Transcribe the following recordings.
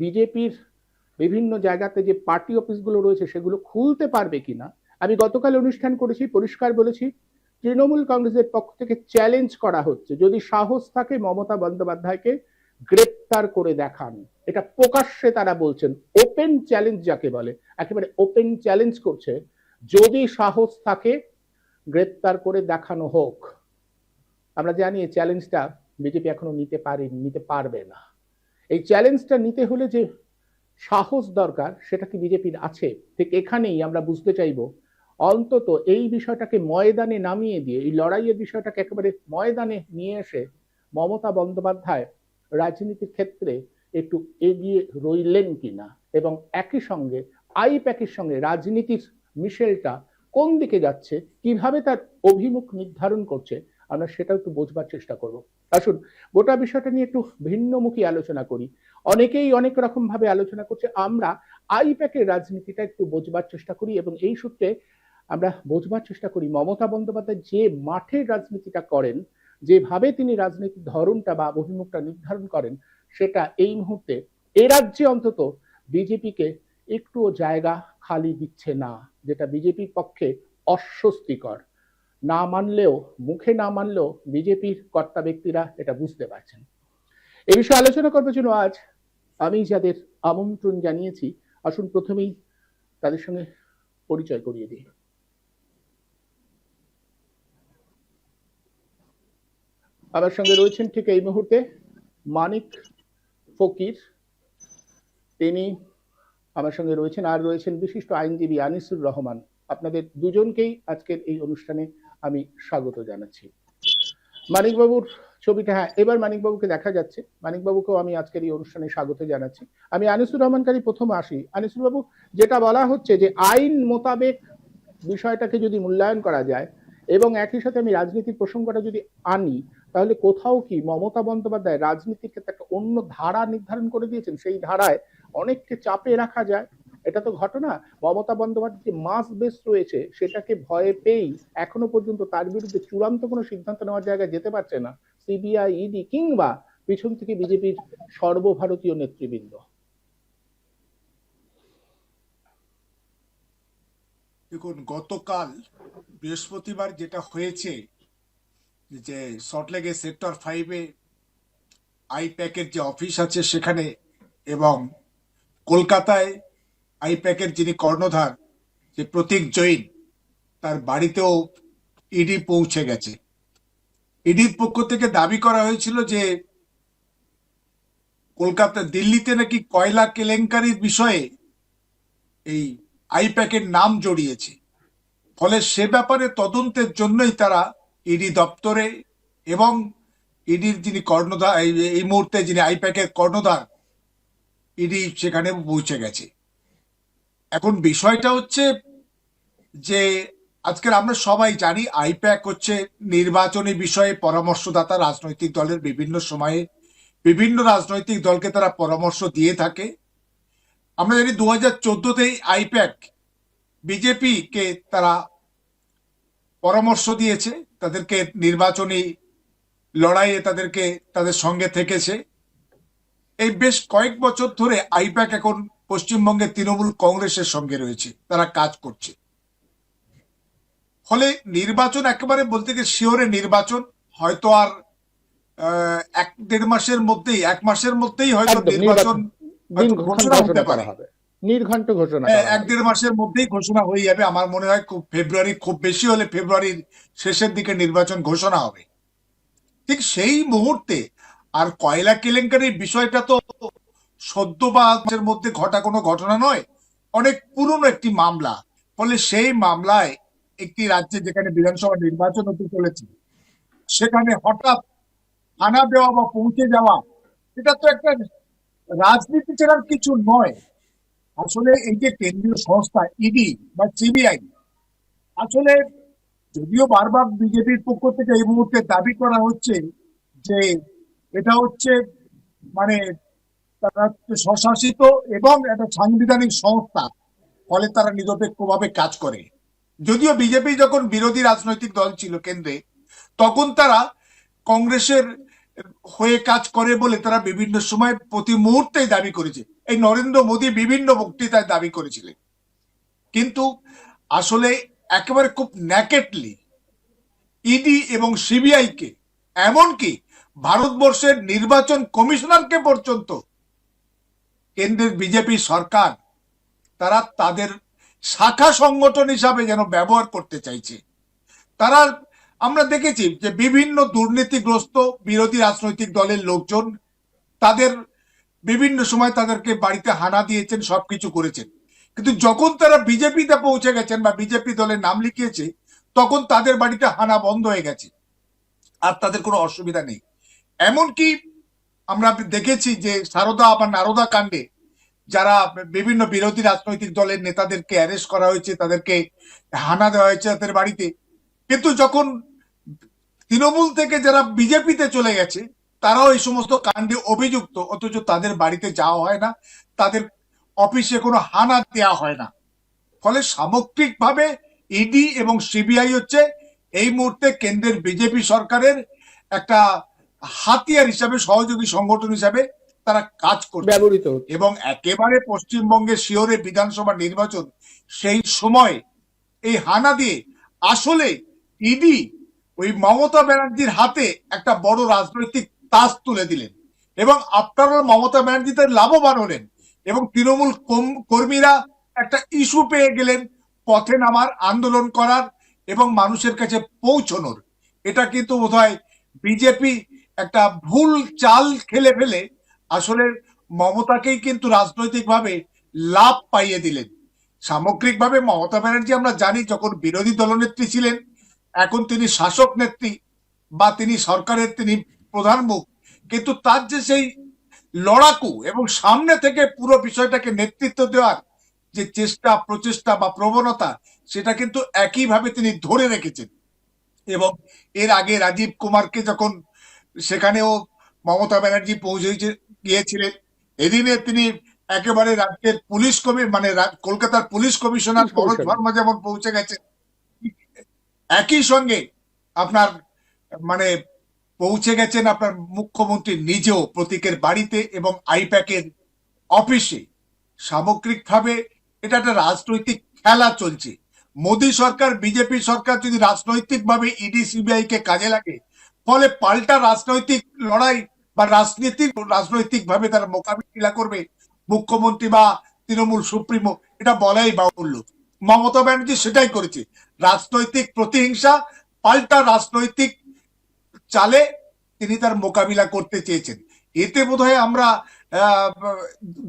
বিজেপির বিভিন্ন জায়গাতে যে পার্টি অফিসগুলো রয়েছে সেগুলো খুলতে পারবে কিনা? আমি গতকাল অনুষ্ঠান করেছি, পরিষ্কার বলেছি, তৃণমূল কংগ্রেসের পক্ষ থেকে চ্যালেঞ্জ করা হচ্ছে। যদি সাহস থাকে মমতা বন্দ্যোপাধ্যায়কে গ্রেপ্তার করে দেখান। এটা প্রকাশ্যে তারা বলছেন ওপেন চ্যালেঞ্জ যাকে বলে, একেবারে ওপেন চ্যালেঞ্জ করছে। যদি সাহস থাকে, গ্রেপ্তার করে দেখানো হোক। আমরা জানি চ্যালেঞ্জটা বিজেপি এখনও নিতে পারেনি, নিতে পারবে না। এই চ্যালেঞ্জটা নিতে হলে যে সাহস দরকার, সেটা কি বিজেপির আছে? ঠিক এখানেই আমরা বুঝতে চাইব, অন্তত এই বিষয়টাকে ময়দানে নামিয়ে দিয়ে, এই লড়াইয়ের বিষয়টাকে একেবারে ময়দানে নিয়ে এসে মমতা বন্দ্যোপাধ্যায় রাজনীতির ক্ষেত্রে একটু এগিয়ে রইলেন কিনা? এবং একই সঙ্গে আইপ্যাকের সঙ্গে রাজনীতির মিশেলটা কোন দিকে যাচ্ছে? কীভাবে তার অভিমুখ নির্ধারণ করছে? আমরা সেটাও একটু বোঝবার চেষ্টা করব। আসুন, গোটা বিষয়টা নিয়ে একটু ভিন্নমুখী আলোচনা করি। অনেকেই অনেক রকম ভাবে আলোচনা করছে, আমরা আইপ্যাকের রাজনীতিটা একটু বোঝবার চেষ্টা করি এবং এই সূত্রে আমরা বোঝবার চেষ্টা করি, মমতা বন্দ্যোপাধ্যায় যে মাঠের রাজনীতিটা করেন, যেভাবে তিনি রাজনীতির ধরনটা বা অভিমুখটা নির্ধারণ করেন, সেটা এই মুহূর্তে এ রাজ্যে অন্তত বিজেপিকে একটুও জায়গা খালি দিচ্ছে না, যেটা বিজেপির পক্ষে অস্বস্তিকর। না মানলেও, মুখে না মানলেও বিজেপির কর্তা ব্যক্তিরা এটা বুঝতে পারছেন। এ বিষয়ে আলোচনা করবার জন্য আজ। আমি যাদের আমন্ত্রণ জানিয়েছি, আসুন প্রথমেই তাদের সঙ্গে পরিচয় করিয়ে দিই। আমার সঙ্গে রয়েছেন ঠিক এই মুহূর্তে মানিক ফকির। তিনি আমার সঙ্গে রয়েছেন, আর রয়েছেন বিশিষ্ট আইনজীবী আনিসুর রহমান। আপনাদের দুজনকেই আজকের এই অনুষ্ঠানে আমি স্বাগত জানাচ্ছি। মানিকবাবুর ছবিটা হ্যাঁ এবার মানিকবাবুকে দেখা যাচ্ছে। মানিকবাবুকেও আমি আজকের এই অনুষ্ঠানে স্বাগত জানাচ্ছি। আমি আনিসুর রহমানকারী প্রথম আসি। আনিসুর বাবু যেটা বলা হচ্ছে যে আইন মোতাবেক বিষয়টাকে যদি মূল্যায়ন করা যায় এবং একই সাথে আমি রাজনীতির প্রসঙ্গটা যদি আনি, তাহলে কোথাও কি মমতা বন্দ্যোপাধ্যায় রাজনীতির ক্ষেত্রে একটা অন্য ধারা নির্ধারণ করে দিয়েছেন? সেই ধারায় অনেককে চাপে রাখা যায়। এটা তো ঘটনা। মমতা বন্দ্যোপাধ্যায় মাস বেস রয়েছে, সেটাকে ভয়ে পেয়েই এখনও পর্যন্ত তার বিরুদ্ধে চূড়ান্ত কোনো সিদ্ধান্ত নেওয়ার জায়গায় যেতে পারছে না সিবিআই ইডি কিংবা পিছন থেকে বিজেপির সর্বভারতীয় নেতৃবৃন্দ। দেখুন, গতকাল বৃহস্পতিবার যেটা হয়েছে যে সল্টলেকের সেক্টর ফাইভে আইপ্যাকের যে অফিস আছে সেখানে এবং কলকাতায় আইপ্যাকের যিনি কর্ণধার, যে প্রতীক জৈন, তার বাড়িতেও ইডি পৌঁছে গেছে। ইডির পক্ষ থেকে দাবি করা হয়েছিল যে, কলকাতা, দিল্লিতে নাকি কয়লা কেলেঙ্কারির বিষয়ে এই আইপ্যাকের নাম জড়িয়েছে। ফলে সে ব্যাপারে তদন্তের জন্যই তারা ইডি দপ্তরে এবং ইডির যিনি কর্ণধার, এই- মুহূর্তে যিনি আইপ্যাকের কর্ণধার, ইডি সেখানে পৌঁছে গেছে। এখন বিষয়টা হচ্ছে যে আজকের আমরা সবাই জানি আইপ্যাক হচ্ছে নির্বাচনী বিষয়ে পরামর্শদাতা রাজনৈতিক দলের বিভিন্ন সময়ে বিভিন্ন রাজনৈতিক দলকে তারা পরামর্শ দিয়ে থাকে। আমরা জানি দু হাজার চোদ্দতেই আইপ্যাক বিজেপি কে তারা পরামর্শ দিয়েছে, তাদেরকে নির্বাচনী লড়াইয়ে তাদেরকে তাদের সঙ্গে থেকেছে। এই বেশ কয়েক বছর ধরে আইপ্যাক এখন পশ্চিমবঙ্গের তৃণমূল কংগ্রেসের সঙ্গে রয়েছে তারা কাজ করছে। ফলে নির্বাচন একেবারে বলতে গেলে শিওরে নির্বাচন হয়তো আর এক দেড় মাসের মধ্যেই এক মাসের মধ্যেই হয়তো নির্বাচন ঘোষণা হতে পারে। নির্ঘণ্ট ঘোষণা হ্যাঁ, এক দেড় মাসের মধ্যেই ঘোষণা হয়ে যাবে। আমার মনে হয় খুব ফেব্রুয়ারি খুব বেশি হলে ফেব্রুয়ারির শেষের দিকে নির্বাচন ঘোষণা হবে। ঠিক সেই মুহূর্তে আর কয়লা কেলেঙ্কারির বিষয়টা তো সদ্য বা মধ্যে ঘটা কোনো ঘটনা নয়, অনেক পুরনো একটি মামলা। ফলে সেই মামলায় একটি রাজ্যে যেখানে বিধানসভা নির্বাচন হতে চলেছে, সেখানে হঠাৎ আনা দেওয়া বা পৌঁছে যাওয়া, এটা তো একটা রাজনীতি ছাড়ার কিছু নয়। আসলে এই যে কেন্দ্রীয় সংস্থা ইডি বা সিবিআই, আসলে যদিও বারবার বিজেপির পক্ষ থেকে এই মুহূর্তে দাবি করা হচ্ছে যে এটা হচ্ছে মানে তারা স্বশাসিত এবং একটা সাংবিধানিক সংস্থা, ফলে তারা নিরপেক্ষভাবে কাজ করে। যদিও বিজেপি যখন বিরোধী রাজনৈতিক দল ছিল কেন্দ্রে, তখন তারা কংগ্রেসের হয়ে কাজ করে বলে তারা বিভিন্ন সময় প্রতি মুহূর্তে দাবি করেছে। এই নরেন্দ্র মোদী বিভিন্ন বক্তৃতায় দাবি করেছিলেন। কিন্তু আসলে একেবারে খুব ন্যাকেটলি ইডি এবং সিবিআই কে এমনকি ভারতবর্ষের নির্বাচন কমিশনারকে পর্যন্ত কেন্দ্রের বিজেপি সরকার, তারা তাদের শাখা সংগঠন হিসাবে যেন ব্যবহার করতে চাইছে। তারা, আমরা দেখেছি যে বিভিন্ন দুর্নীতিগ্রস্ত বিরোধী রাজনৈতিক দলের লোকজন তাদের বিভিন্ন সময় তাদেরকে বাড়িতে হানা দিয়েছেন, সবকিছু করেছেন। কিন্তু যখন তারা বিজেপিতে পৌঁছে গেছেন বা বিজেপি দলের নাম লিখিয়েছে, তখন তাদের বাড়িতে হানা বন্ধ হয়ে গেছে। আর তাদের কোনো অসুবিধা নেই। এমনকি আমরা দেখেছি যে সারদা বা নারদা কাণ্ডে যারা বিভিন্ন বিরোধী রাজনৈতিক দলের নেতাদেরকে অ্যারেস্ট করা হয়েছে, তাদেরকে হানা দেওয়া হয়েছে তাদের বাড়িতে। কিন্তু যখন তৃণমূল থেকে যারা বিজেপিতে চলে গেছে, তারাও এই সমস্ত কাণ্ডে অভিযুক্ত, অথচ তাদের বাড়িতে যাওয়া হয় না, তাদের অফিসে কোনো হানা দেওয়া হয় না। ফলে সামগ্রিকভাবে ইডি এবং সিবিআই হচ্ছে এই মুহূর্তে কেন্দ্রের বিজেপি সরকারের একটা হাতিয়ার হিসাবে সহযোগী সংগঠন হিসাবে তারা কাজ করছে। ব্যবহৃত এবং একেবারে পশ্চিমবঙ্গের শিওরে বিধানসভা নির্বাচন সেই সময় এই হানা দিয়ে আসলে ইডি ওই মমতা ব্যানার্জির হাতে একটা বড় রাজনৈতিক তাস তুলে দিলেন। এবং আপনারা মমতা ব্যানার্জিতে লাভবান হলেন এবং তৃণমূল কর্মীরা একটা ইস্যু পেয়ে গেলেন পথে নামার আন্দোলন করার এবং মানুষের কাছে পৌঁছনোর। এটা কিন্তু বোধহয় বিজেপি একটা ভুল চাল খেলে ফেলে আসলে মমতাকেই কিন্তু রাজনৈতিকভাবে লাভ পাইয়ে দিলেন। সামগ্রিকভাবে মমতা ব্যানার্জি আমরা জানি যখন বিরোধী দলনেত্রী ছিলেন, এখন তিনি শাসক নেত্রী বা তিনি সরকারের তিনি প্রধান মুখ। কিন্তু তার যে সেই লড়াকু এবং সামনে থেকে পুরো বিষয়টাকে নেতৃত্ব দেওয়ার যে চেষ্টা, প্রচেষ্টা বা প্রবণতা, সেটা কিন্তু একইভাবে তিনি ধরে রেখেছেন। এবং এর আগে রাজীব কুমারকে যখন সেখানেও মমতা ব্যানার্জি পৌঁছে গিয়েছিলেন। এদিনে তিনি একেবারে রাজ্যের পুলিশ কমি মানে কলকাতার পুলিশ কমিশনার মনোজ ভার্মা যেমন পৌঁছে গেছে একই সঙ্গে আপনার মানে পৌঁছে গেছেন আপনার মুখ্যমন্ত্রী নিজেও প্রতীকের বাড়িতে এবং আইপ্যাকের অফিসে। সামগ্রিকভাবে এটা একটা রাজনৈতিক খেলা চলছে। মোদী সরকার বিজেপি সরকার যদি রাজনৈতিকভাবে ইডি সিবিআই কে কাজে লাগে ফলে পাল্টা রাজনৈতিক লড়াই বা রাজনীতিক রাজনৈতিকভাবে তারা মোকাবিলা করবে, মুখ্যমন্ত্রী বা তৃণমূল সুপ্রিমো, এটা বলাই বাহুল্য। মমতা ব্যানার্জি সেটাই করেছে। রাজনৈতিক প্রতিহিংসা, পাল্টা রাজনৈতিক চালে তিনি তার মোকাবিলা করতে চেয়েছেন। এতে বোধহয় আমরা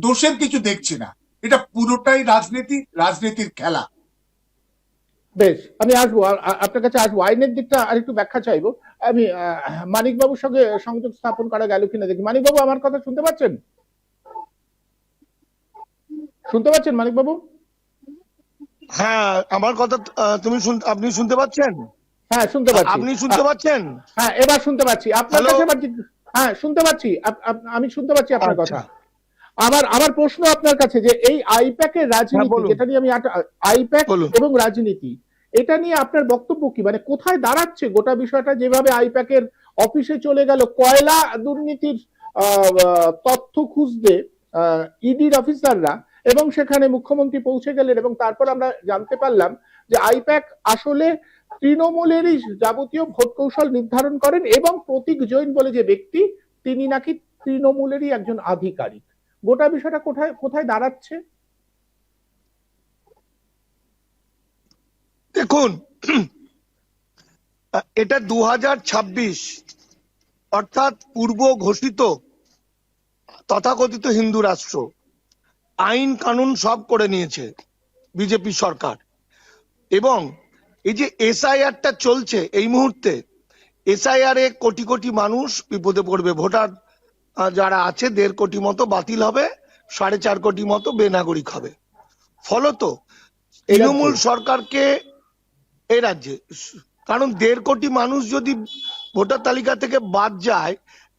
দোষের কিছু দেখছি না। এটা পুরোটাই রাজনীতি, রাজনীতির খেলা। বেশ আমি আসব। আপনার কাছে আসব। আইনের দিকটা আরেকটু ব্যাখ্যা চাইব। আমি মানিক বাবুর সঙ্গে সংযোগ স্থাপন করা গেল কিনা দেখি। মানিক বাবু আমার কথা শুনতে পাচ্ছেন? শুনতে পাচ্ছেন মানিক বাবু হ্যাঁ আমার কথা তুমি আপনি শুনতে পাচ্ছেন? হ্যাঁ শুনতে পাচ্ছি। আপনি শুনতে পাচ্ছেন? হ্যাঁ এবার শুনতে পাচ্ছি। আপনার কাছে হ্যাঁ শুনতে পাচ্ছি। আমি শুনতে পাচ্ছি আপনার আচ্ছা। কথা। আমার আমার প্রশ্ন আপনার কাছে যে এই আইপ্যাকের রাজনীতি হ্যাঁ, যেটা নিয়ে আমি আইপ্যাক এবং রাজনীতি এটা নিয়ে আপনার বক্তব্য কি? মানে কোথায় দাঁড়াচ্ছে গোটা বিষয়টা যেভাবে আইপ্যাকের অফিসে চলে গেল? কয়লা দুর্নীতির তথ্য খুঁজতে ইডির অফিসাররা এবং সেখানে মুখ্যমন্ত্রী পৌঁছে গেলেন এবং তারপর আমরা জানতে পারলাম যে আইপ্যাক আসলে তৃণমূলেরই যাবতীয় ভোট কৌশল নির্ধারণ করেন এবং প্রতীক জৈন বলে যে ব্যক্তি তিনি নাকি তৃণমূলেরই একজন আধিকারিক। গোটা বিষয়টা কোথায় কোথায় দাঁড়াচ্ছে? দেখুন, এটা দু অর্থাৎ পূর্ব ঘোষিত, তথাকথিত হিন্দু রাষ্ট্র। আইন কানুন সব করে নিয়েছে বিজেপি সরকার। এবং এই যে এসআইআরটা চলছে এই মুহূর্তে, এসআইআর এ কোটি কোটি মানুষ বিপদে পড়বে, ভোটার যারা আছে দেড় কোটি মতো বাতিল হবে সাড়ে চার কোটি মতো বেনাগরিক হবে। ফলত তৃণমূল সরকারকে এ রাজ্যে কারণ দেড় কোটি মানুষ যদি ভোটার তালিকা থেকে বাদ যায়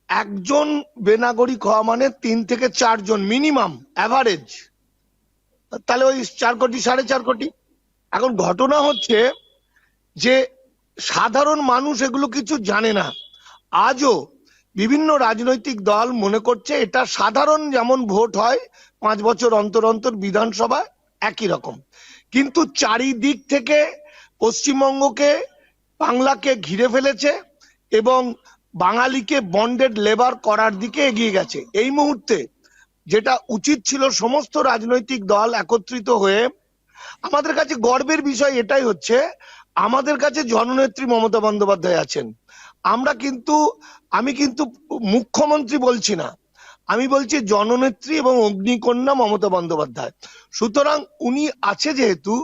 একজন বেনাগরিক হওয়া মানে তিন থেকে চারজন মিনিমাম অ্যাভারেজ তাহলে ওই চার কোটি সাড়ে চার কোটি। এখন ঘটনা হচ্ছে যে সাধারণ মানুষ এগুলো কিছু জানে না। আজও বিভিন্ন রাজনৈতিক দল মনে করছে এটা সাধারণ যেমন ভোট হয়, পাঁচ বছর অন্তর অন্তর বিধানসভা একই রকম। কিন্তু চারিদিক থেকে পশ্চিমবঙ্গকে, বাংলাকে ঘিরে ফেলেছে এবং বাঙালিকে বন্ডেড লেবার করার দিকে এগিয়ে গেছে। এই মুহূর্তে যেটা উচিত ছিল সমস্ত রাজনৈতিক দল একত্রিত হয়ে, আমাদের কাছে গর্বের বিষয় এটাই হচ্ছে, আমাদের কাছে জননেত্রী মমতা বন্দ্যোপাধ্যায় আছেন। আমরা কিন্তু, আমি কিন্তু মুখ্যমন্ত্রী বলছি না। আমি বলছি জননেত্রী এবং অগ্নিকন্যা মমতা বন্দ্যোপাধ্যায়। সুতরাং উনি আছে যেহেতু,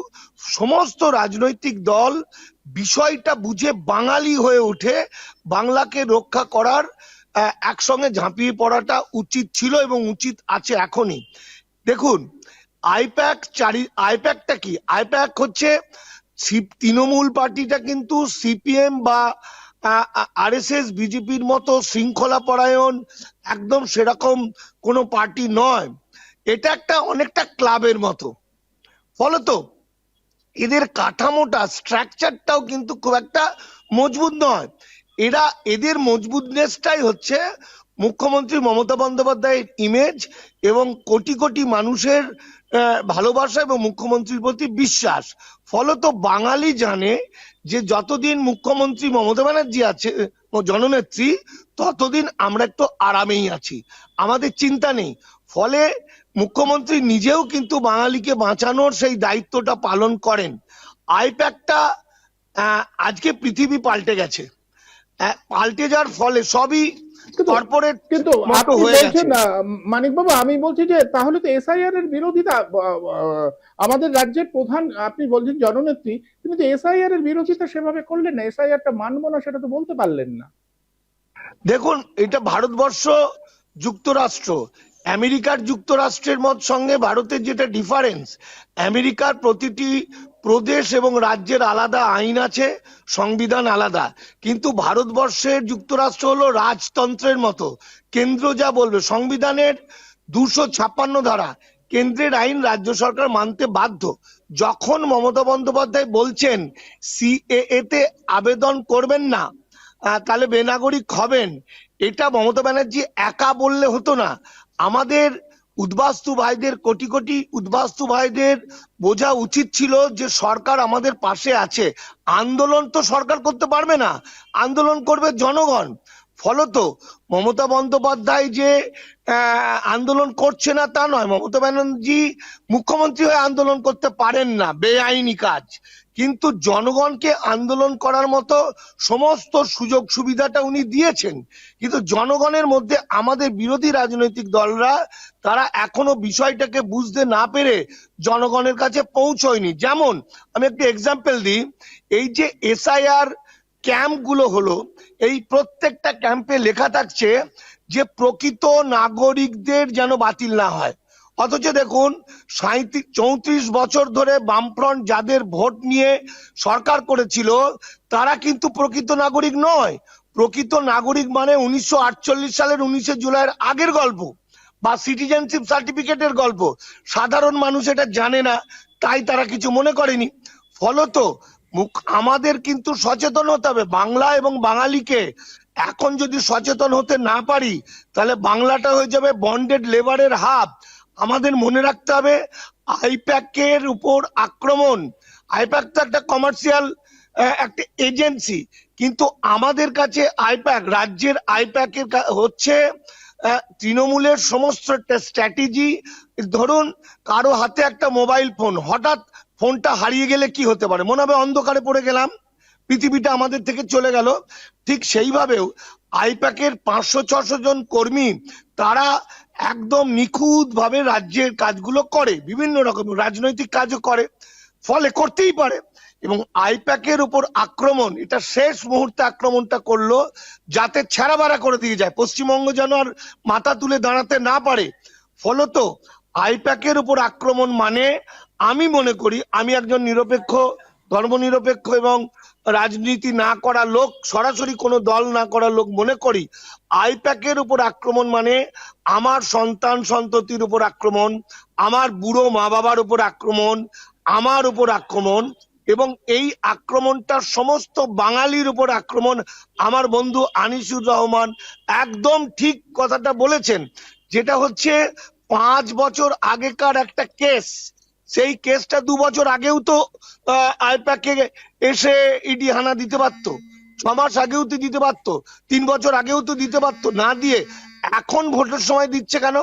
সমস্ত রাজনৈতিক দল বিষয়টা বুঝে বাঙালি হয়ে উঠে বাংলাকে রক্ষা করার একসঙ্গে ঝাঁপিয়ে পড়াটা উচিত ছিল এবং উচিত আছে এখনই। দেখুন, আইপ্যাক চারি, আইপ্যাকটা কি? আইপ্যাক হচ্ছে তৃণমূল পার্টিটা কিন্তু সিপিএম বা আরএসএস বিজেপির মতো শৃঙ্খলা পরায়ণ একদম সেরকম কোনো পার্টি নয়। এটা একটা অনেকটা ক্লাবের মতো। ফলত এদের কাঠামোটা, স্ট্রাকচারটাও কিন্তু খুব একটা মজবুত নয়। এরা, এদের মজবুতনেসটাই হচ্ছে মুখ্যমন্ত্রী মমতা বন্দ্যোপাধ্যায়ের ইমেজ এবং কোটি কোটি মানুষের ভালোবাসা এবং মুখ্যমন্ত্রীর প্রতি বিশ্বাস। ফলত বাঙালি জানে যে যতদিন মুখ্যমন্ত্রী মমতা ব্যানার্জি আছে জননেত্রী, ততদিন আমরা একটু আরামেই আছি। আমাদের চিন্তা নেই। ফলে মুখ্যমন্ত্রী নিজেও কিন্তু বাঙালিকে বাঁচানোর সেই দায়িত্বটা পালন করেন। আইপ্যাকটা আজকে পৃথিবী পাল্টে গেছে। পাল্টে যাওয়ার ফলে সবই কর্পোরেট কিন্তু আপনি বলছেন গেছে। মানিক বাবু আমি বলছি যে তাহলে তো এসআইআর এর বিরোধিতা আমাদের রাজ্যের প্রধান আপনি বলছেন জননেত্রী কিন্তু এসআইআর এর বিরোধিতা সেভাবে করলেন না এসআইআরটা মানবো না সেটা তো বলতে পারলেন না দেখুন এটা ভারতবর্ষ যুক্তরাষ্ট্র আমেরিকার যুক্তরাষ্ট্রের মত সঙ্গে ভারতের যেটা ডিফারেন্স আমেরিকার প্রতিটি প্রদেশ এবং রাজ্যের আলাদা আইন আছে, সংবিধান আলাদা। কিন্তু ভারতবর্ষের যুক্তরাষ্ট্র হলো রাজতন্ত্রের মতো। কেন্দ্র যা বলবে, সংবিধানের দুশো ছাপ্পান্ন ধারা। কেন্দ্রের আইন রাজ্য সরকার মানতে বাধ্য। যখন মমতা বন্দ্যোপাধ্যায় বলছেন সিএএ তে আবেদন করবেন না তাহলে বেনাগরিক হবেন। এটা মমতা ব্যানার্জি একা বললে হতো না। আমাদের উদ্বাস্তু ভাইদের, কোটি কোটি উদ্বাস্তু ভাইদের বোঝা উচিত ছিল যে সরকার আমাদের পাশে আছে। আন্দোলন তো সরকার করতে পারবে না। আন্দোলন করবে জনগণ। ফলত মমতা বন্দ্যোপাধ্যায় যে আন্দোলন করছে না তা নয়। মমতা ব্যানার্জি মুখ্যমন্ত্রী হয়ে আন্দোলন করতে পারেন না। বেআইনি কাজ। কিন্তু জনগণকে আন্দোলন করার মতো সমস্ত সুযোগ সুবিধাটা উনি দিয়েছেন। কিন্তু জনগণের মধ্যে আমাদের বিরোধী রাজনৈতিক দলরা, তারা এখনও বিষয়টাকে বুঝতে না পেরে জনগণের কাছে পৌঁছয়নি। যেমন, আমি একটা এক্সাম্পল দিই। এই যে এসআইআর ক্যাম্পগুলো হলো, এই প্রত্যেকটা ক্যাম্পে লেখা থাকছে যে প্রকৃত নাগরিকদের যেন বাতিল না হয়। অথচ দেখুন চৌত্রিশ বছর ধরে বামফ্রন্ট যাদের ভোট নিয়ে সরকার করেছিল, তারা কিন্তু প্রকৃত নাগরিক নয়। প্রকৃত নাগরিক মানে উনিশশো সালের উনিশে জুলাইয়ের আগের গল্প বা সিটিজেনশিপ সার্টিফিকেটের গল্প। সাধারণ মানুষ এটা জানে না, তাই তারা কিছু মনে করেনি। ফলত, মুখ- আমাদের কিন্তু সচেতন হতে হবে। বাংলা এবং বাঙালিকে এখন যদি সচেতন হতে না পারি, তাহলে বাংলাটা হয়ে যাবে বন্ডেড লেবারের হাব। আমাদের মনে রাখতে হবে, আইপ্যাকের উপর আক্রমণ। আইপ্যাক তো একটা কমার্শিয়াল একটা এজেন্সি কিন্তু আমাদের কাছে আইপ্যাক, রাজ্যের আইপ্যাকের হচ্ছে তৃণমূলের সমস্ত স্ট্র্যাটেজি ধরুন, কারও হাতে একটা মোবাইল ফোন হঠাৎ ফোনটা হারিয়ে গেলে কি হতে পারে? মনে হবে অন্ধকারে পড়ে গেলাম, পৃথিবীটা আমাদের থেকে চলে গেল। ঠিক সেইভাবেও আইপ্যাকের পাঁচশো, ছশো জন কর্মী, তারা একদম নিখুঁত ভাবে রাজ্যের কাজগুলো করে, বিভিন্ন রকম রাজনৈতিক কাজও করে, ফলে করতেই পারে। এবং আইপ্যাকের উপর আক্রমণ, এটা শেষ মুহূর্তে আক্রমণটা করল, যাতে ছেঁড়াবাড়া করে দিয়ে যায়। পশ্চিমবঙ্গ যেন আর মাথা তুলে দাঁড়াতে না পারে। ফলত আইপ্যাকের উপর আক্রমণ মানে আমি মনে করি, আমি একজন নিরপেক্ষ, ধর্মনিরপেক্ষ এবং রাজনীতি না করা লোক, সরাসরি কোনো দল না করা লোক মনে করি, আইপ্যাকের উপর আক্রমণ মানে আমার সন্তান সন্ততির উপর আক্রমণ, আমার বুড়ো মা বাবার উপর আক্রমণ, আমার উপর আক্রমণ এবং এই আক্রমণটা সমস্ত বাঙালির উপর আক্রমণ আমার বন্ধু আনিসুর রহমান একদম ঠিক কথাটা বলেছেন, যেটা হচ্ছে পাঁচ বছর আগেকার একটা কেস। সেই কেসটা দু বছর আগেও তো আইপ্যাকে এসে ইডি হানা দিতে পারতো, ছ মাস আগেও তো দিতে পারতো, তিন বছর আগেও তো দিতে পারতো, না দিয়ে এখন ভোটের সময় দিচ্ছে কেন?